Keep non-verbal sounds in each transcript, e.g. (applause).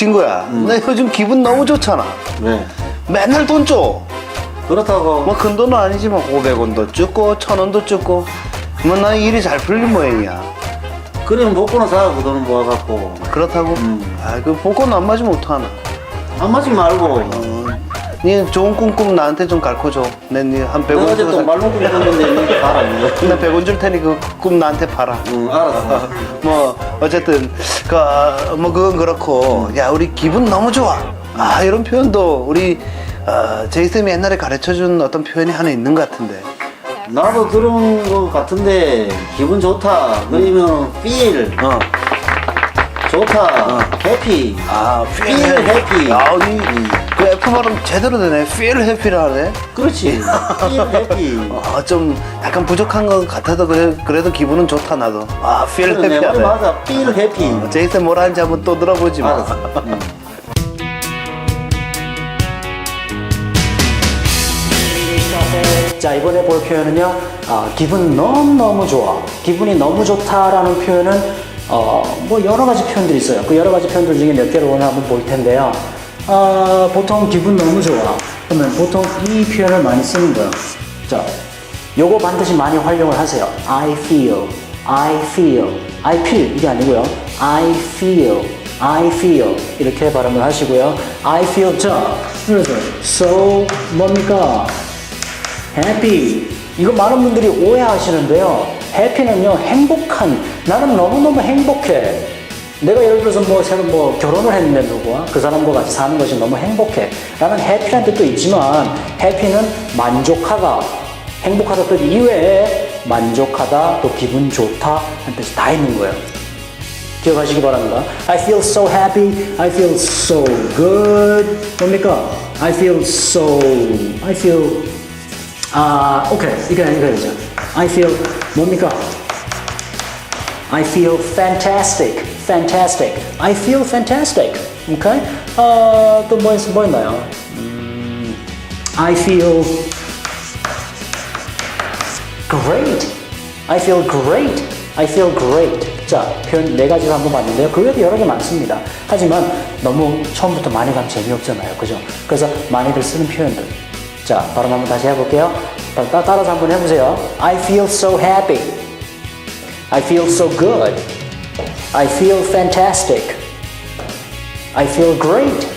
친구야, 나 요즘 기분 너무 좋잖아. 네. 맨날 돈 줘. 그렇다고 뭐 큰 돈은 아니지만 500원도 줬고 1000원도 줬고 뭐나 일이 잘 풀린 모양이야. 그러면 복권은 사고 그 돈은 모아갖고 그렇다고? 음. 아, 그 복권 안 맞으면 어떡하나. 안 맞지 말고 어, 니 좋은 꿈꿈 나한테 좀 가르쳐줘. 내한 내가 100원 어제 또 살- 말문꿈 꿨는데 이렇게 가라 이거 (laughs) 나 100원 줄 테니 그 꿈 나한테 팔아. 응 알았어 뭐 어쨌든 그뭐 그건 그렇고 야 우리 기분 너무 좋아 아 이런 표현도 우리 어, 제이쌤이 옛날에 가르쳐준 어떤 표현이 하나 있는 것 같은데 나도 들은 것 같은데 기분 좋다 그러면 feel 어. 좋다. happy 아 feel happy. 아이그 F 발음 제대로 되네. Feel happy를 하네. 그렇지. (laughs) Feel happy. 어, 좀 약간 부족한 것 같아도 그래, 그래도 기분은 좋다 나도. 아 feel happy 하네. 맞아. Feel happy. 어, 제이쌤 뭐라 하는지 한번 또 들어보지 뭐. 알았어. 응. 자 이번에 볼 표현은요 아, 기분 너무너무 좋아. 기분이 너무 좋다라는 표현은 어, 뭐 여러 가지 표현들이 있어요. 그 여러 가지 표현들 중에 몇 개를 오늘 한번 볼 텐데요. 아, 보통 기분 너무 좋아. 그러면 보통 이 표현을 많이 쓰는 거예요. 자 요거 반드시 많이 활용을 하세요. I feel I feel I feel. 이게 아니고요. I feel I feel. 이렇게 발음을 하시고요. I feel 자 그래서 so 뭡니까? 해피 이거 많은 분들이 오해하시는데요. 해피는요 행복한 나는 너무너무 행복해 내가 예를 들어서 뭐 새로 뭐 결혼을 했는데 누구와 그 사람과 같이 사는 것이 너무 행복해 라는 해피란 뜻도 있지만 해피는 만족하다 행복하다 뜻 이외에 만족하다 또 기분 좋다 하는 뜻이 다 있는 거예요 기억하시기 바랍니다. I feel so happy. I feel so good. 뭡니까? I feel so. I feel. 아, 오케이. 이거 이거 이죠. I feel 뭡니까? I feel fantastic. Fantastic. I feel fantastic. 오케이. 아, 또뭐 뭐 있나요? 음, I feel great. I feel great. I feel great. 자, 표현 네 가지를 한번 봤는데요. 그 외에도 여러 개 많습니다. 하지만 너무 처음부터 많이 가면 재미없잖아요. 그죠? 그래서 많이들 쓰는 표현들. 자, 발음 한번 다시 해볼게요. 따라서 한번 해보세요. I feel so happy. I feel so good. I feel fantastic. I feel great.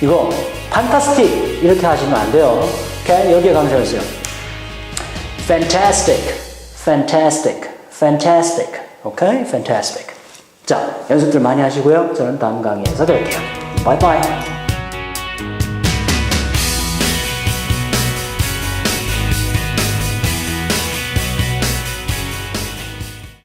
이거 fantastic 이렇게 하시면 안 돼요. 오케이? 여기에 강조했어요. fantastic, fantastic, fantastic. 오케이? fantastic. 자, 연습들 많이 하시고요. 저는 다음 강의에서 뵐게요. 바이바이.